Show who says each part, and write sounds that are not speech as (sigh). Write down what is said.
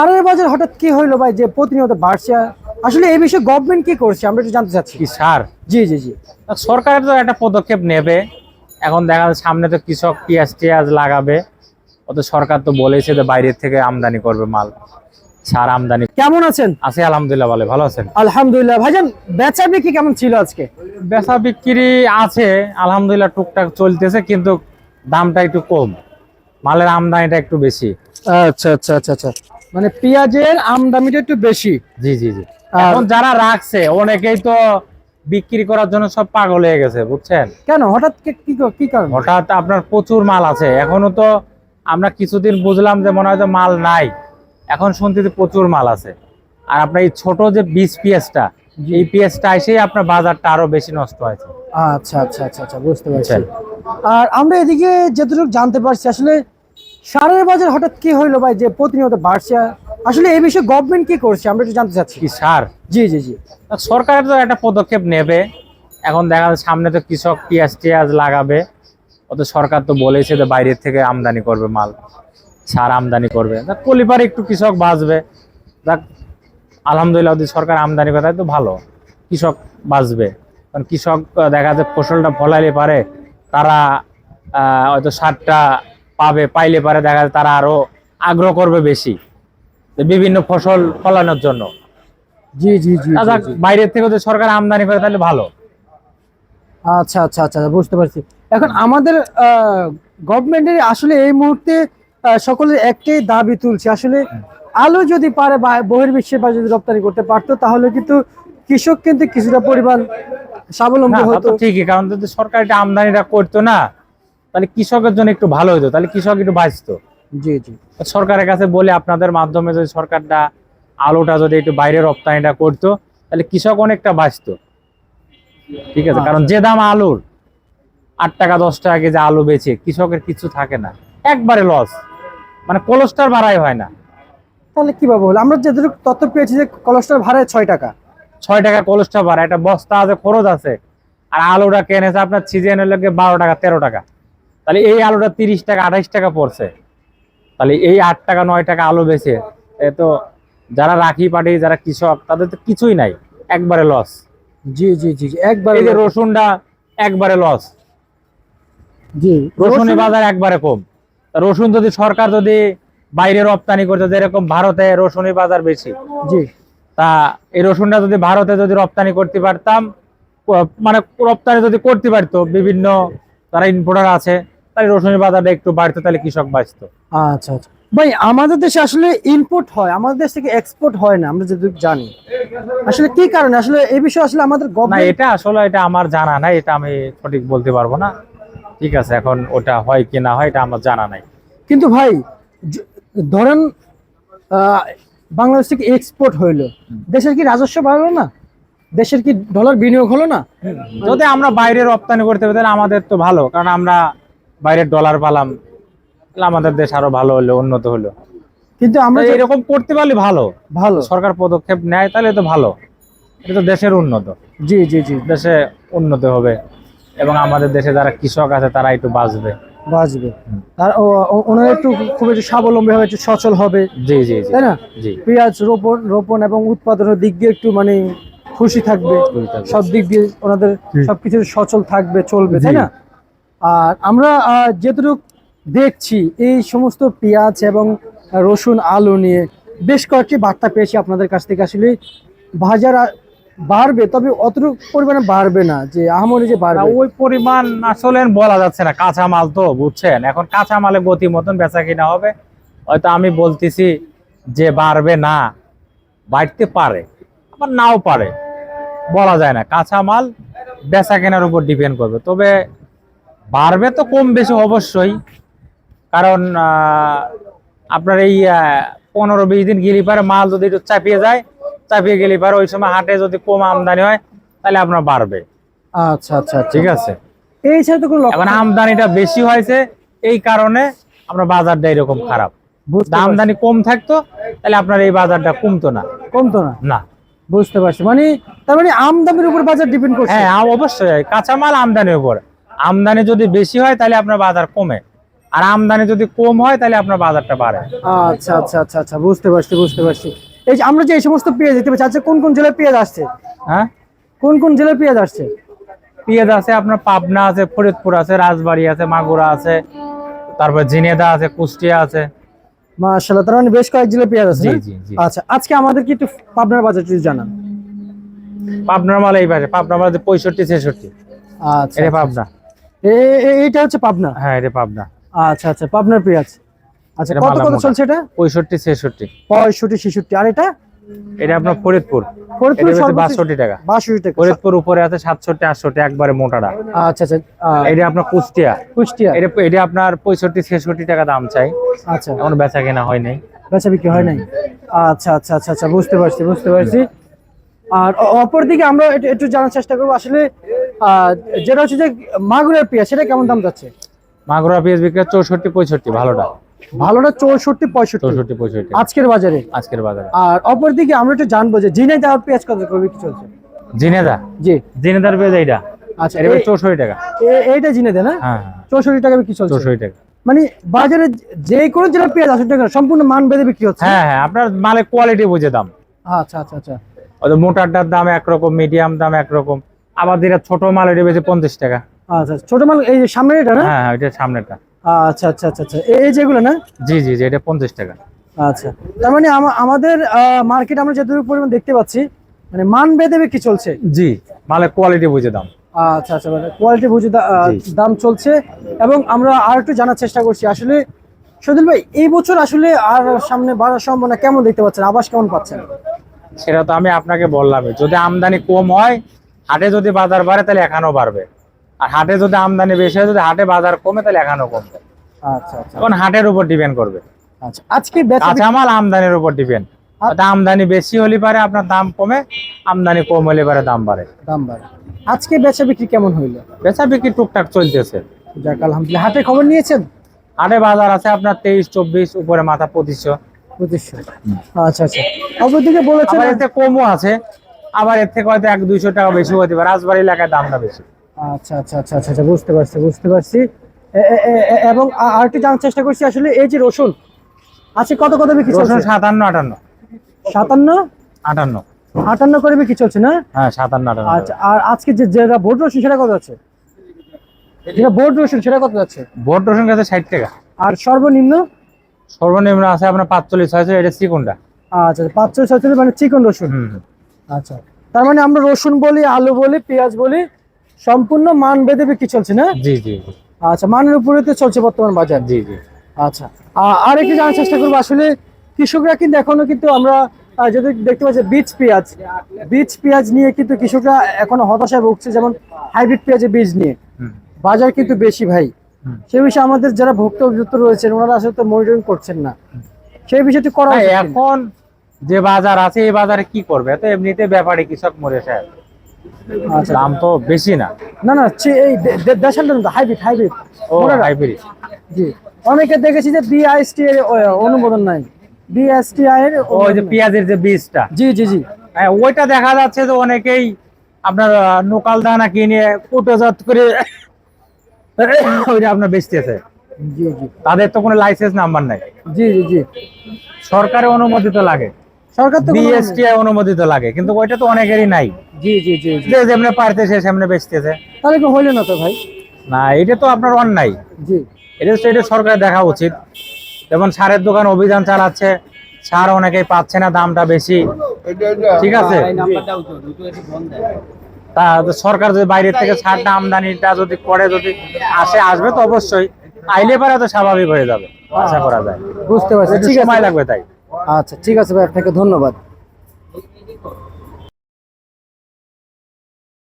Speaker 1: সারের বাজার হঠাৎ কি হইল ভাই যে প্রতিনিয়ত বাড়ছে? আসলে এই বিষয়ে গভর্নমেন্ট কি করছে? আমরা একটু জানতে চাচ্ছি।
Speaker 2: কি সার?
Speaker 1: জি জি জি।
Speaker 2: সরকারের তো একটা পদক্ষেপ নেবে। এখন দেখা যাচ্ছে সামনে তো কৃষক পেঁয়াজ টিয়াজ লাগাবে। ও তো সরকার তো বলেছে যে বাইরের থেকে আমদানি করবে মাল। সার আমদানি
Speaker 1: কেমন আছেন?
Speaker 2: আছে আলহামদুলিল্লাহ বলে ভালো আছেন।
Speaker 1: আলহামদুলিল্লাহ। ভাইজান বেচা বিক্রি কেমন ছিল আজকে?
Speaker 2: বেচা বিক্রি আছে আলহামদুলিল্লাহ টুকটাক চলতেছে কিন্তু দামটা একটু কম। মালের আমদানিটা একটু বেশি।
Speaker 1: আচ্ছা আচ্ছা আচ্ছা আচ্ছা। মানে পেঁয়াজের আমদানিটা একটু বেশি।
Speaker 2: জি জি জি। এখন যারা রাখছে অনেকেই তো বিক্রি করার জন্য সব পাগল হয়ে গেছে বুঝছেন?
Speaker 1: কেন? হঠাৎ কি- কি কারণ?
Speaker 2: হঠাৎ আপনার প্রচুর মাল আছে। এখনও তো আমরা কিছুদিন বুঝলাম যে মনে হয় যে মাল নাই। এখন শুনতেছি প্রচুর মাল আছে। আর আপনার এই ছোট যে বীজ পেঁয়াজটা এই পেঁয়াজটা এসেই আপনার বাজারটা আরও বেশি নষ্ট হয়েছে।
Speaker 1: আচ্ছা আচ্ছা আচ্ছা আচ্ছা বুঝতে পারছি। আর আমরা এদিকে যতটুকু জানতে পারছি আসলে সারের বাজার হঠাৎ কি হইল ভাই? যে প্রতিনিয়ত বাড়ছে। আসলে এই বিষয়ে গভর্নমেন্ট কি করছে? আমরা একটু জানতে চাচ্ছি।
Speaker 2: কি সার?
Speaker 1: জি জি জি।
Speaker 2: সরকারের তো একটা পদক্ষেপ নেবে। এখন দেখা যাচ্ছে সামনে তো কৃষক পেঁয়াজ টিয়াজ লাগাবে। ও তো সরকার তো বলেছে যে বাইরের থেকে আমদানি করবে মাল। সার আমদানি করবে। কলিপারে একটু কৃষক বাঁচবে। যাক আলহামদুলিল্লাহ যদি সরকার আমদানি করে তো ভালো। কৃষক বাঁচবে। কারণ কৃষক দেখা যাচ্ছে ফসলটা ফলাইলে পারে। তারা হয়তো সারটা পাবে পাইলে পারে দেখা যায় তারা আরও আগ্রহ করবে বেশি। বিভিন্ন ফসল ফলানোর জন্য।
Speaker 1: জি জি জি।
Speaker 2: বাইরের থেকে যদি সরকার আমদানি করে তাহলে ভালো।
Speaker 1: আচ্ছা আচ্ছা আচ্ছা বুঝতে পারছি। এখন আমাদের গভর্নমেন্টের আসলে এই মুহূর্তে সকলের একটাই দাবি তুলছে। আসলে আলু যদি পারে বা- বহির্বিশ্বের বা যদি রপ্তানি করতে পারতো তাহলে কিন্তু কৃষক কিন্তু কিছুটা পরিমাণ স্বাবলম্বী হতো।
Speaker 2: ঠিকই কারণ যদি সরকার এটা আমদানিটা করতো না তাহলে কৃষকের জন্য একটু ভালো হতো তাহলে কৃষক একটু বাঁচতো।
Speaker 1: জি জি।
Speaker 2: সরকারের কাছে বলে আপনাদের মাধ্যমে যদি সরকারটা আলুটা যদি একটু বাইরে রপ্তানিটা করতো তাহলে কৃষক অনেকটা বাঁচতো। ঠিক আছে কারণ যে দাম আলুর আট টাকা দশ টাকা কেজি আলু বেচে কৃষকের কিছু থাকে না। একবারে লস মানে কোলেস্টার বাড়াই হয় না।
Speaker 1: তাহলে কীভাবে হলো? আমরা যেটুকু তথ্য পেয়েছি যে কলেস্ট্রল ভাড়ায় ছয় টাকা।
Speaker 2: ছয় টাকা কোলেস্টার বাড়া একটা বস্তা আছে খরচ আছে। আর আলুটা কেনেছে আপনার সিজনের লোকে বারো টাকা তেরো টাকা। তাহলে এই আলুটা তিরিশ টাকা আঠাইশ টাকা পড়ছে। তাহলে এই আট টাকা নয় টাকা আলু বেছে এ তো যারা রাখি পাটি যারা কৃষক তাদের তো কিছুই নাই। একবারে লস
Speaker 1: জি জি জি একবার
Speaker 2: রসুনটা একবারে লস
Speaker 1: জি
Speaker 2: রসুনের
Speaker 1: রসুন-
Speaker 2: বাজার একবারে কম। রসুন যদি সরকার যদি বাইরে রপ্তানি করতে যেরকম ভারতে রসুনের বাজার বেশি।
Speaker 1: জি।
Speaker 2: তা এই রসুনটা যদি ভারতে যদি রপ্তানি করতে পারতাম মানে রপ্তানি যদি করতে পারতো বিভিন্ন যারা ইম্পোর্টার আছে তাহলে রসুনের বাজারটা একটু বাড়তো তাহলে কৃষক বাঁচতো।
Speaker 1: আচ্ছা আচ্ছা। ভাই আমাদের দেশে আসলে ইম্পোর্ট হয় আমাদের দেশ থেকে এক্সপোর্ট হয় না আমরা যেটুকু জানি। আসলে কি কারণে? আসলে এই বিষয়ে আসলে আমাদের
Speaker 2: না এটা আসলে এটা আমার জানা নাই এটা আমি সঠিক বলতে পারব না। ঠিক আছে এখন ওটা হয় কি না হয় এটা আমার জানা নাই।
Speaker 1: কিন্তু ভাই ধরেন বাংলাদেশ থেকে এক্সপোর্ট হইল। দেশের কি রাজস্ব বাড়লো না? দেশের কি ডলার বিনিয়োগ হলো না?
Speaker 2: যদি আমরা বাইরে রপ্তানি করতে পারি তাহলে আমাদের তো ভালো কারণ আমরা বাইরের ডলার পালাম আমাদের দেশ আরও ভালো হলো উন্নত হলো।
Speaker 1: কিন্তু আমরা
Speaker 2: এরকম করতে পারলে ভালো।
Speaker 1: ভালো।
Speaker 2: সরকার পদক্ষেপ নেয় তাহলে তো ভালো। এটা তো দেশের উন্নত।
Speaker 1: জি জি জি।
Speaker 2: দেশে উন্নত হবে এবং আমাদের দেশে যারা কৃষক আছে তারা একটু বাঁচবে।
Speaker 1: বাঁচবে। আর ওনারা একটু খুব একটু স্বাবলম্বী হবে একটু সচল হবে।
Speaker 2: জি জি জি।
Speaker 1: তাই না?
Speaker 2: জি।
Speaker 1: পেঁয়াজ রোপণ রোপণ এবং উৎপাদনের দিক দিয়ে একটু মানে খুশি থাকবে। সব দিক দিয়ে ওনাদের সবকিছু সচল থাকবে চলবে তাই না? আর আমরা আহ, যতটুকু দেখছি এই সমস্ত পেঁয়াজ এবং রসুন আলু নিয়ে বেশ কয়েকটি বার্তা পেয়েছি আপনাদের কাছ থেকে। আসলে বাজার বাড়বে তবে অতটুকু পরিমাণে বাড়বে না যে আহামরি যে বাড়বে।
Speaker 2: ওই পরিমাণ আসলে বলা যাচ্ছে না কাঁচা মাল তো বুঝছেন? এখন কাঁচা মালে গতি মতন বেচা কিনা হবে। হয়তো আমি বলতেছি যে বাড়বে না বাড়তে পারে আবার নাও পারে। বলা যায় না কাঁচা মাল বেচা কেনার উপর ডিপেন্ড করবে। তবে বাড়বে তো কম বেশি অবশ্যই। কারণ আপনার এই পনেরো বিশ দিন গেলি পারে মাল যদি একটু চাপিয়ে যায় চাপিয়ে গেলি পারে ওই সময় হাটে যদি কম আমদানি হয় তাহলে আপনার বাড়বে।
Speaker 1: আচ্ছা আচ্ছা আচ্ছা।
Speaker 2: ঠিক আছে?
Speaker 1: এই কোনো
Speaker 2: এখন আমদানিটা বেশি হয়েছে এই কারণে আমরা বাজারটা এরকম খারাপ। আমদানি কম থাকতো তাহলে আপনার এই বাজারটা কমতো না।
Speaker 1: কমতো না?
Speaker 2: না।
Speaker 1: বুঝতে পারছি। মানে তার মানে আমদানির উপর বাজার ডিপেন্ড করছে।
Speaker 2: হ্যাঁ অবশ্যই। কাঁচামাল আমদানির উপর। আমদানি যদি বেশি হয় তাহলে আপনার বাজার কমে। আর আমদানি যদি কম হয় তাহলে আপনার বাজারটা বাড়ে।
Speaker 1: আচ্ছা আচ্ছা আচ্ছা আচ্ছা বুঝতে পারছি বুঝতে পারছি। এই যে আমরা যে এই সমস্ত পেঁয়াজ দেখতে পাচ্ছি আচ্ছা কোন কোন জেলায় পেঁয়াজ আসছে?
Speaker 2: হ্যাঁ?
Speaker 1: কোন কোন জেলায় পেঁয়াজ আসছে?
Speaker 2: পেঁয়াজ আছে আপনার পাবনা আছে ফরিদপুর আছে রাজবাড়ী আছে মাগুরা আছে তারপর জিনেদা আছে কুষ্টিয়া আছে।
Speaker 1: মাশাআল্লাহ তার মানে বেশ কয়েক জেলায় পেঁয়াজ আছে আচ্ছা আজকে আমাদের কি একটু পাবনার বাজার যদি জানান?
Speaker 2: পাবনার মাল এই পাশে পাবনার মাল পঁয়ষট্টি ছেষট্টি।
Speaker 1: আচ্ছা
Speaker 2: এটা পাবনা।
Speaker 1: এ- এ- এইটা হচ্ছে পাবনা?
Speaker 2: হ্যাঁ এটা পাবনা।
Speaker 1: আচ্ছা আচ্ছা পাবনার পেঁয়াজ আচ্ছা
Speaker 2: এটা
Speaker 1: কত কত চলছে এটা?
Speaker 2: পঁয়ষট্টি ছেষট্টি।
Speaker 1: পঁয়ষট্টি ছেষট্টি। আর এটা?
Speaker 2: এটা আপনার ফরিদপুর।
Speaker 1: ফরিদপুর
Speaker 2: এটা হচ্ছে
Speaker 1: সর্বোচ্চ-
Speaker 2: বাষট্টি টাকা।
Speaker 1: বাষট্টি টাকা।
Speaker 2: ফরিদপুর উপরে আছে সাতষট্টি আটষট্টি একবারে মোটাটা।
Speaker 1: আচ্ছা আচ্ছা
Speaker 2: এটা আপনার কুষ্টিয়া।
Speaker 1: কুষ্টিয়া।
Speaker 2: এটা এটা আপনার পঁয়ষট্টি ছেষট্টি টাকা দাম চাই।
Speaker 1: আচ্ছা।
Speaker 2: এখন বেচা কেনা হয় নাই।
Speaker 1: বেচা বিক্রি হয় নাই? আচ্ছা আচ্ছা আচ্ছা আচ্ছা বুঝতে পারছি বুঝতে পারছি। আর অপরদিকে আমরা একটু- জানার চেষ্টা করব। আসলে যেটা হচ্ছে যে মাগুরের পেঁয়াজ সেটা কেমন দাম যাচ্ছে?
Speaker 2: মাগুরা পেঁয়াজ বিক্রি চৌষট্টি পঁয়ষট্টি ভালোটা।
Speaker 1: ভালোটা চৌষট্টি পঁয়ষট্টি।
Speaker 2: চৌষট্টি পঁয়ষট্টি।
Speaker 1: আজকের বাজারে?
Speaker 2: আজকের বাজারে।
Speaker 1: আর অপরদিকে আমরা একটু জানব যে জিনে দেওয়ার পেঁয়াজ কত করবে কি চলছে?
Speaker 2: জিনেদা?
Speaker 1: জি।
Speaker 2: জিনেদার পেঁয়াজ এইটা?
Speaker 1: আচ্ছা
Speaker 2: এটা চৌষট্টি টাকা।
Speaker 1: এইটা জিনে দেয় না?
Speaker 2: হ্যাঁ
Speaker 1: চৌষট্টি টাকা বিক্রি চলছে।
Speaker 2: চৌষট্টি টাকা।
Speaker 1: মানে বাজারে যে কোনো যেটা পেঁয়াজ টাকা সম্পূর্ণ মান বেঁধে বিক্রি হচ্ছে?
Speaker 2: হ্যাঁ হ্যাঁ আপনার মালের কোয়ালিটি বুঝে দাম।
Speaker 1: আচ্ছা আচ্ছা আচ্ছা।
Speaker 2: মোটারটার দাম একরকম মিডিয়াম দাম একরকম। যেটা ছোট মাল এটা বেশি পঞ্চাশ টাকা।
Speaker 1: আচ্ছা ছোট মাল এই যে সামনের এটা না?
Speaker 2: হ্যাঁ হ্যাঁ এটা সামনেরটা।
Speaker 1: আচ্ছা আচ্ছা আচ্ছা আচ্ছা। এই- যেগুলো না?
Speaker 2: জি জি জি এটা পঞ্চাশ টাকা।
Speaker 1: আচ্ছা। তার মানে আমা- আমাদের মার্কেট আমরা যতটুকু পরিমাণ দেখতে পাচ্ছি মানে মান বেঁধে কি চলছে।
Speaker 2: জি মালের কোয়ালিটি বুঝে দাম।
Speaker 1: আচ্ছা আচ্ছা মানে কোয়ালিটি বুঝে দাম চলছে। এবং আমরা আর একটু জানার চেষ্টা করছি আসলে সদিল ভাই এই বছর আসলে আর সামনে বাড়ার সম্ভাবনা কেমন দেখতে পাচ্ছেন? আবাস কেমন পাচ্ছেন?
Speaker 2: সেটা তো আমি আপনাকে বললাম যদি আমদানি কম হয় হাটে যদি বাজার বাড়ে তাহলে এখানেও বাড়বে। আর হাটে যদি আমদানি বেশি হয় যদি হাটে বাজার কমে তাহলে এখানেও কমবে।
Speaker 1: আচ্ছা আচ্ছা।
Speaker 2: এখন হাটের উপর ডিপেন্ড করবে।
Speaker 1: আচ্ছা আজকে বিক্রি-
Speaker 2: কাঁচামাল আমদানির উপর ডিপেন্ড আমদানি বেশি হলে পারে আপনার দাম কমে আমদানি কম হলে পারে দাম বাড়ে।
Speaker 1: দাম বাড়ে। আজকে বেচা বিক্রি কেমন হইল?
Speaker 2: বেচা বিক্রি টুকটাক চলতেছে।
Speaker 1: যাক আলহামদুলিল্লাহ। হাটে খবর নিয়েছেন?
Speaker 2: হাটে বাজার আছে আপনার তেইশ চব্বিশ উপরে মাথা পঁচিশশো।
Speaker 1: পঁচিশশো। আচ্ছা আচ্ছা। অপরদিকে বলেছেন
Speaker 2: কমও আছে। আবার এর থেকে হয়তো এক দুইশো টাকা বেশি হতে পারে। রাজবাড়ি এলাকায় দামটা বেশি।
Speaker 1: আচ্ছা আচ্ছা আচ্ছা আচ্ছা আচ্ছা বুঝতে পারছি বুঝতে পারছি। এবং আরেকটু জানার চেষ্টা করছি আসলে এই যে রসুন আছে কত কত বিক্রি চলছে?
Speaker 2: সাতান্ন আটান্ন।
Speaker 1: সাতান্ন?
Speaker 2: আটান্ন।
Speaker 1: আটান্ন করে বিক্রি চলছে না?
Speaker 2: হ্যাঁ সাতান্ন আটান্ন
Speaker 1: আচ্ছা আর আজকে যে যেটা বোর্ড রসুন সেটা কত আছে যেটা বোর্ড রসুন সেটা কত আছে
Speaker 2: ভোট রসুন গেছে ষাট টাকা।
Speaker 1: আর সর্বনিম্ন?
Speaker 2: সর্বনিম্ন আছে আপনার পাঁচচল্লিশ ছয়শো এটা চিকুনটা।
Speaker 1: আচ্ছা পাঁচশো ছয়শো মানে চিকন রসুন। আচ্ছা। তার মানে আমরা রসুন বলি আলু বলি পেঁয়াজ বলি সম্পূর্ণ মান বেঁধে বিক্রি চলছে না?
Speaker 2: জি জি।
Speaker 1: আচ্ছা মানের উপরে তো চলছে বর্তমান বাজার?
Speaker 2: জি জি।
Speaker 1: আচ্ছা। আর একটু জানার চেষ্টা করব আসলে কৃষকরা কিন্তু এখনও কিন্তু আমরা যদি দেখতে পাচ্ছি বীজ পেঁয়াজ বীজ পেঁয়াজ নিয়ে কিন্তু কৃষকরা এখনও হতাশায় ভুগছে যেমন হাইব্রিড পেঁয়াজের বীজ নিয়ে। বাজার কিন্তু বেশি ভাই। সেই বিষয়ে আমাদের যারা ভোক্তা অভিযুক্ত রয়েছেন ওনারা আসলে তো মনিটরিং করছেন না। সেই বিষয়টি করা
Speaker 2: হ্যাঁ, এখন যে বাজার আছে এই বাজারে কি করবে? তো এমনিতে ব্যাপারে কৃষক মরে স্যার
Speaker 1: আচ্ছা।
Speaker 2: দাম তো বেশি না।
Speaker 1: না না এই দে- দে- দেশাল হাইব্রিড হাইব্রিড
Speaker 2: ও হাইব্রিড
Speaker 1: জি। অনেকে দেখেছি যে বিআইএসটি এর অনুমোদন নাই। বিএসটিআই এর
Speaker 2: ওই যে পেঁয়াজের যে বীজটা।
Speaker 1: জি জি জি।
Speaker 2: হ্যাঁ ওইটা দেখা যাচ্ছে যে অনেকেই আপনার নোকাল দানা কিনে কুটোজাত করে (laughs) ওইটা আপনার বেচতেছে।
Speaker 1: জি জি।
Speaker 2: তাদের তো কোনো লাইসেন্স নাম্বার নাই।
Speaker 1: জি জি জি।
Speaker 2: সরকারের অনুমোদিত লাগে।
Speaker 1: সরকার তো কোনো-
Speaker 2: বিএসটিআই অনুমোদিত লাগে কিন্তু ওইটা তো অনেকেরই নাই।
Speaker 1: জি জি জি
Speaker 2: যে যেমনি পারতেছে সেমনি বেচতেছে।
Speaker 1: তাহলে কি হইল না তো ভাই?
Speaker 2: না এটা তো আপনার অন্যায়।
Speaker 1: জি।
Speaker 2: এটা এটা সরকার দেখা উচিত। যেমন সারের দোকান অভিযান চালাচ্ছে সার অনেকেই পাচ্ছে না দামটা বেশি। ঠিক আছে? তা সরকার যদি বাইরের থেকে সারটা আমদানিটা যদি করে যদি আসে আসবে তো অবশ্যই। আইলে পারে তো স্বাভাবিক হয়ে যাবে আশা করা যায়।
Speaker 1: বুঝতে পারছি।
Speaker 2: সময় লাগবে তাই।
Speaker 1: আচ্ছা ঠিক আছে ভাই আপনাকে ধন্যবাদ।